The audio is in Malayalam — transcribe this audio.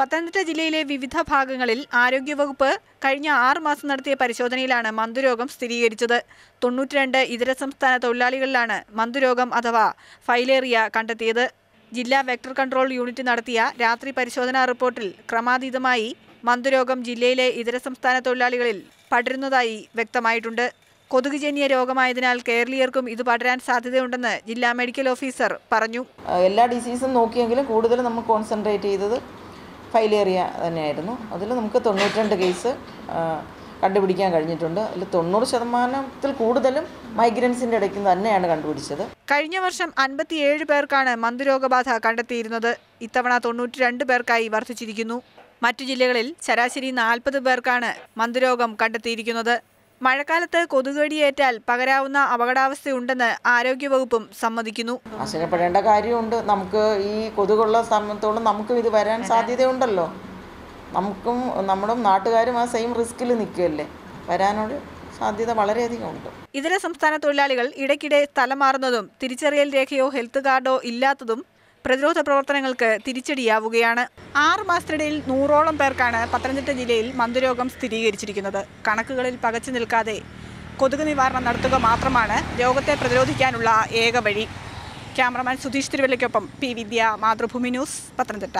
പത്തനംതിട്ട ജില്ലയിലെ വിവിധ ഭാഗങ്ങളിൽ ആരോഗ്യവകുപ്പ് കഴിഞ്ഞ ആറ് മാസം നടത്തിയ പരിശോധനയിലാണ് മന്തുരോഗം സ്ഥിരീകരിച്ചത്. തൊണ്ണൂറ്റിരണ്ട് ഇതര സംസ്ഥാന തൊഴിലാളികളിലാണ് മന്തുരോഗം അഥവാ ഫൈലേറിയ കണ്ടെത്തിയത്. ജില്ലാ വെക്ടർ കൺട്രോൾ യൂണിറ്റ് നടത്തിയ രാത്രി പരിശോധനാ റിപ്പോർട്ടിൽ ക്രമാതീതമായി മന്തുരോഗം ജില്ലയിലെ ഇതര സംസ്ഥാന തൊഴിലാളികളിൽ പടരുന്നതായി വ്യക്തമായിട്ടുണ്ട്. കൊതുകുജന്യ രോഗമായതിനാൽ കേരളീയർക്കും ഇത് പടരാൻ സാധ്യതയുണ്ടെന്ന് ജില്ലാ മെഡിക്കൽ ഓഫീസർ പറഞ്ഞു. എല്ലാ ഡിസീസും നോക്കിയെങ്കിലും കൂടുതൽ നമ്മൾ കോൺസെൻട്രേറ്റ് ചെയ്തത് ഫൈലേറിയ തന്നെയായിരുന്നു. അതിൽ നമുക്ക് തൊണ്ണൂറ്റിരണ്ട് കേസ് കണ്ടുപിടിക്കാൻ കഴിഞ്ഞിട്ടുണ്ട്. അതിൽ തൊണ്ണൂറ് ശതമാനത്തിൽ കൂടുതലും മൈഗ്രൻസിന്റെ ഇടയ്ക്ക് തന്നെയാണ് കണ്ടുപിടിച്ചത്. കഴിഞ്ഞ വർഷം അൻപത്തിയേഴ് പേർക്കാണ് മന്ദുരോഗബാധ കണ്ടെത്തിയിരുന്നത്. ഇത്തവണ തൊണ്ണൂറ്റിരണ്ട് പേർക്കായി വർദ്ധിച്ചിരിക്കുന്നു. മറ്റു ജില്ലകളിൽ ശരാശരി നാൽപ്പത് പേർക്കാണ് മന്ദുരോഗം കണ്ടെത്തിയിരിക്കുന്നത്. മഴക്കാലത്ത് കൊതുകടിയേറ്റാൽ പകരാവുന്ന അപകടാവസ്ഥയുണ്ടെന്ന് ആരോഗ്യവകുപ്പും സമ്മതിക്കുന്നു. ആശങ്കപ്പെടേണ്ട കാര്യമുണ്ട്. നമുക്ക് ഈ കൊതുകുള്ള സമയത്തോളം നമുക്കും ഇത് വരാൻ സാധ്യതയുണ്ടല്ലോ. നമുക്കും നമ്മുടെ നാട്ടുകാരും ആ സെയിം റിസ്കിൽ നിൽക്കുകയല്ലേ? വരാനൊരു സാധ്യത വളരെയധികം ഉണ്ട്. ഇതര സംസ്ഥാന തൊഴിലാളികൾ ഇടയ്ക്കിടെ സ്ഥലം മാറുന്നതും തിരിച്ചറിയൽ രേഖയോ ഹെൽത്ത് കാർഡോ ഇല്ലാത്തതും പ്രതിരോധ പ്രവർത്തനങ്ങൾക്ക് തിരിച്ചടിയാവുകയാണ്. ആറ് മാസത്തിനിടയിൽ നൂറോളം പേർക്കാണ് പത്തനംതിട്ട ജില്ലയിൽ മന്ദരോഗം സ്ഥിരീകരിച്ചിരിക്കുന്നത്. കണക്കുകളിൽ പകച്ചു നിൽക്കാതെ കൊതുക് നിവാരണം നടത്തുക മാത്രമാണ് രോഗത്തെ പ്രതിരോധിക്കാനുള്ള ഏക വഴി. ക്യാമറമാൻ സുധീഷ് തിരുവല്ലയ്ക്കൊപ്പം പി വിദ്യ മാതൃഭൂമി ന്യൂസ് പത്തനംതിട്ട.